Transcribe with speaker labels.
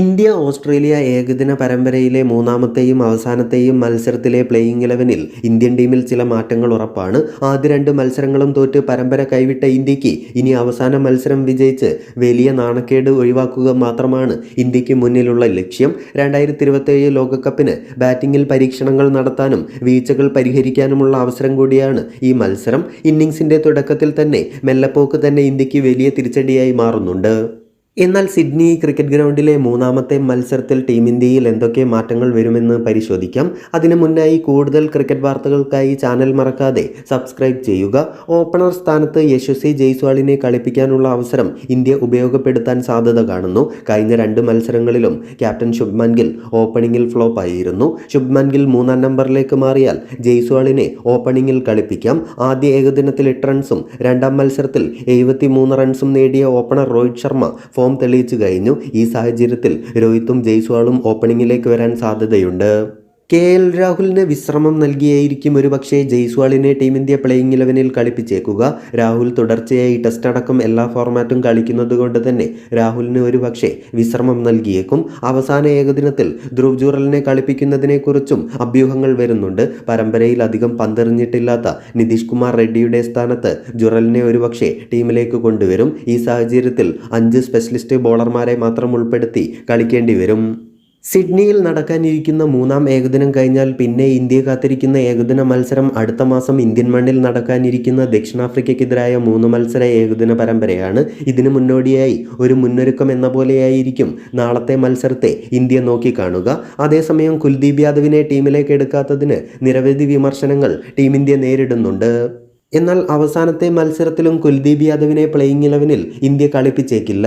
Speaker 1: India Australia ഏകദിന പരമ്പരയിലെ മൂന്നാമത്തെയും അവസാനത്തെയും മത്സരത്തിലെ പ്ലേയിങ് ഇലവനിൽ ഇന്ത്യൻ ടീമിൽ ചില മാറ്റങ്ങൾ ഉറപ്പാണ്. ആദ്യ രണ്ട് മത്സരങ്ങളും തോറ്റ് പരമ്പര കൈവിട്ട ഇന്ത്യയ്ക്ക് ഇനി അവസാന മത്സരം വിജയിച്ച് വലിയ നാണക്കേട് ഒഴിവാക്കുക മാത്രമാണ് ഇന്ത്യയ്ക്ക് മുന്നിലുള്ള ലക്ഷ്യം. രണ്ടായിരത്തി ഇരുപത്തേഴ് ലോകകപ്പിന് ബാറ്റിംഗിൽ പരീക്ഷണങ്ങൾ നടത്താനും വീഴ്ചകൾ പരിഹരിക്കാനുമുള്ള അവസരം കൂടിയാണ് ഈ മത്സരം. ഇന്നിങ്സിന്റെ തുടക്കത്തിൽ തന്നെ മെല്ലപ്പോക്ക് തന്നെ ഇന്ത്യയ്ക്ക് വലിയ തിരിച്ചടിയായി മാറുന്നുണ്ട്. എന്നാൽ സിഡ്നി ക്രിക്കറ്റ് ഗ്രൗണ്ടിലെ മൂന്നാമത്തെ മത്സരത്തിൽ ടീം ഇന്ത്യയിൽ എന്തൊക്കെ മാറ്റങ്ങൾ വരുമെന്ന് പരിശോധിക്കാം. അതിനു മുന്നായി കൂടുതൽ ക്രിക്കറ്റ് വാർത്തകൾക്കായി ചാനൽ മറക്കാതെ സബ്സ്ക്രൈബ് ചെയ്യുക. ഓപ്പണർ സ്ഥാനത്ത് യശസ്വി ജയ്സ്വാളിനെ കളിപ്പിക്കാനുള്ള അവസരം ഇന്ത്യ ഉപയോഗപ്പെടുത്താൻ സാധ്യത കാണുന്നു. കഴിഞ്ഞ രണ്ട് മത്സരങ്ങളിലും ക്യാപ്റ്റൻ ശുഭ്മാൻ ഗിൽ ഓപ്പണിംഗിൽ ഫ്ലോപ്പ് ആയിരുന്നു. ശുഭ്മാൻ ഗിൽ മൂന്നാം നമ്പറിലേക്ക് മാറിയാൽ ജയ്സ്വാളിനെ ഓപ്പണിംഗിൽ കളിപ്പിക്കാം. ആദ്യ ഏകദിനത്തിൽ എട്ട് റൺസും രണ്ടാം മത്സരത്തിൽ എഴുപത്തി റൺസും നേടിയ ഓപ്പണർ രോഹിത് ശർമ്മ ഫോം തെളിയിച്ചു കഴിഞ്ഞു. ഈ സാഹചര്യത്തിൽ രോഹിത്തും ജയ്സ്വാളും ഓപ്പണിംഗിലേക്ക് വരാൻ സാധ്യതയുണ്ട്. കെ എൽ രാഹുലിന് വിശ്രമം നൽകിയായിരിക്കും ഒരുപക്ഷെ ജയ്സ്വാളിനെ ടീം ഇന്ത്യ പ്ലേയിങ് ഇലവനിൽ കളിപ്പിച്ചേക്കുക. രാഹുൽ തുടർച്ചയായി ടെസ്റ്റ് അടക്കം എല്ലാ ഫോർമാറ്റും കളിക്കുന്നതുകൊണ്ട് തന്നെ രാഹുലിന് ഒരുപക്ഷെ വിശ്രമം നൽകിയേക്കും. അവസാന ഏകദിനത്തിൽ ധ്രുവ് ജൂറലിനെ കളിപ്പിക്കുന്നതിനെക്കുറിച്ചും അഭ്യൂഹങ്ങൾ വരുന്നുണ്ട്. പരമ്പരയിൽ അധികം പന്തെറിഞ്ഞിട്ടില്ലാത്ത നിതീഷ് കുമാർ റെഡ്ഡിയുടെ സ്ഥാനത്ത് ജുറലിനെ ഒരു പക്ഷേ ടീമിലേക്ക് കൊണ്ടുവരും. ഈ സാഹചര്യത്തിൽ അഞ്ച് സ്പെഷ്യലിസ്റ്റ് ബോളർമാരെ മാത്രം ഉൾപ്പെടുത്തി കളിക്കേണ്ടി വരും. സിഡ്നിയിൽ നടക്കാനിരിക്കുന്ന മൂന്നാം ഏകദിനം കഴിഞ്ഞാൽ പിന്നെ ഇന്ത്യ കാത്തിരിക്കുന്ന ഏകദിന മത്സരം അടുത്ത മാസം ഇന്ത്യൻ മണ്ണിൽ നടക്കാനിരിക്കുന്ന ദക്ഷിണാഫ്രിക്കയ്ക്കെതിരായ മൂന്ന് മത്സര ഏകദിന പരമ്പരയാണ് ഇതിനു മുന്നോടിയായി ഒരു മുന്നൊരുക്കം എന്ന പോലെയായിരിക്കും നാളത്തെ മത്സരത്തെ ഇന്ത്യ നോക്കിക്കാണുക. അതേസമയം കുൽദീപ് യാദവിനെ ടീമിലേക്ക് എടുക്കാത്തതിന് നിരവധി വിമർശനങ്ങൾ ടീം ഇന്ത്യ നേരിടുന്നുണ്ട്. എന്നാൽ അവസാനത്തെ മത്സരത്തിലും കുൽദീപ് യാദവിനെ പ്ലേയിങ് ഇലവനിൽ ഇന്ത്യ കളിപ്പിച്ചേക്കില്ല.